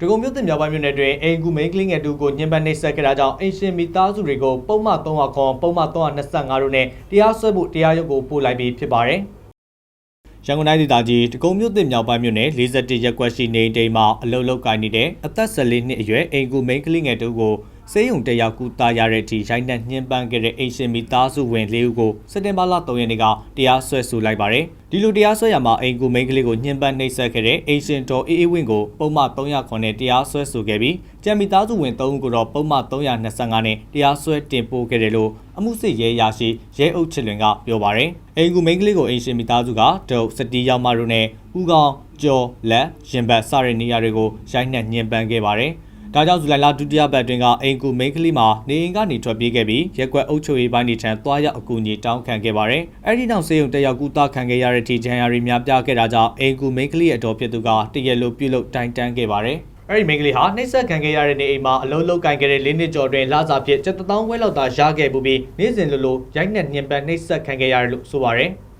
ဒဂုံမြို့သစ်မြောက်ပိုင်းမြို့နယ်တွင်အိမ်ကူမိန်းကလေးငယ်တူကိုညှဉ်းပန်းနှိပ်စက်ခဲ့တာကြောင့်အင်ရှင်မိသားစုတွေကိုပုံမှန်300ခွန်ပုံမှန်325တို့နဲ့တရားစွဲဖို့တရားရုံးကိုပို့လိုက်ပြီးဖြစ်ပါတယ်ရန်ကုန်တိုင်းဒေသကြီးတကုံမြို့သစ်မြောက်ပိုင်းမြို့နယ်41ရပ်ကွက်ရှိနေအိမ်တိမ်မှာအလုတ်လုတ်ကိုင်းနေတဲ့အသက်14နှစ်အရွယ်အိမ်ကူမိန်းကလေးငယ်တူကို စေယုံတက်ရောက်ကူတာရတဲ့အထိရိုက်နှက်ညှဉ်းပန်းခဲ့တဲ့အိမ်ရှင်မိသားစုဝင်၄ဦးကိုစက်တင်ဘာလ3ရက်နေ့ကတရားစွဲဆိုလိုက်ပါတယ်ဒီလိုတရားစွဲရမှာအိမ်ကူမိန်းကလေးကိုညှဉ်းပန်းနှိပ်စက်ခဲ့တဲ့အိမ်ရှင်တော်အေးအေးဝင်းကိုပုံမှန်300နဲ့တရားစွဲဆိုခဲ့ပြီးကြံမိသားစုဝင်3ဦးကိုတော့ပုံမှန်325နဲ့တရားစွဲတင်ပို့ခဲ့တယ်လို့အမှုစစ်ရဲရာရှိရဲအုပ်ချစ်လွင်ကပြောပါတယ်အိမ်ကူမိန်းကလေးကိုအိမ်ရှင်မိသားစုကတုတ်စတီးရောက်မတို့နဲ့ဥကောင်ကျော်လက်ရင်ဘတ်စတဲ့နေရာတွေကိုရိုက်နှက်ညှဉ်းပန်းခဲ့ပါတယ် ဒါကြောင့်ဇူလိုင်လဒုတိယပတ်တွင်ကအိမ်ကူမိန်းကလေးမှာနေအိမ်ကနေထွက်ပြေးခဲ့ပြီးရက်ကွက်အုပ်ချုပ်ရေးပိုင်းနေထံသွားရောက်အကူအညီတောင်းခံခဲ့ပါတယ်။အဲဒီနောက်စေယုံတက်ရောက်ကူတာခံခဲ့ရတဲ့ထိဂျန်ယာရီများပြခဲ့တာကြောင့်အိမ်ကူမိန်းကလေးရဲ့အတော်ဖြစ်သူကတရက်လိုပြုတ်လုတိုင်တန်းခဲ့ပါတယ်။အဲဒီမိန်းကလေးဟာနှိမ့်ဆက်ခံခဲ့ရတဲ့နေအိမ်မှာအလုံးလုံးကန်ခဲ့တဲ့လေးနှစ်ကျော်တွင်လစာဖြစ်7,000ဝဲလောက်သာရခဲ့ပူပြီးနေ့စဉ်လိုလိုရိုက်နှက်ညှဉ်းပန်းနှိမ့်ဆက်ခံခဲ့ရတယ်လို့ဆိုပါတယ်။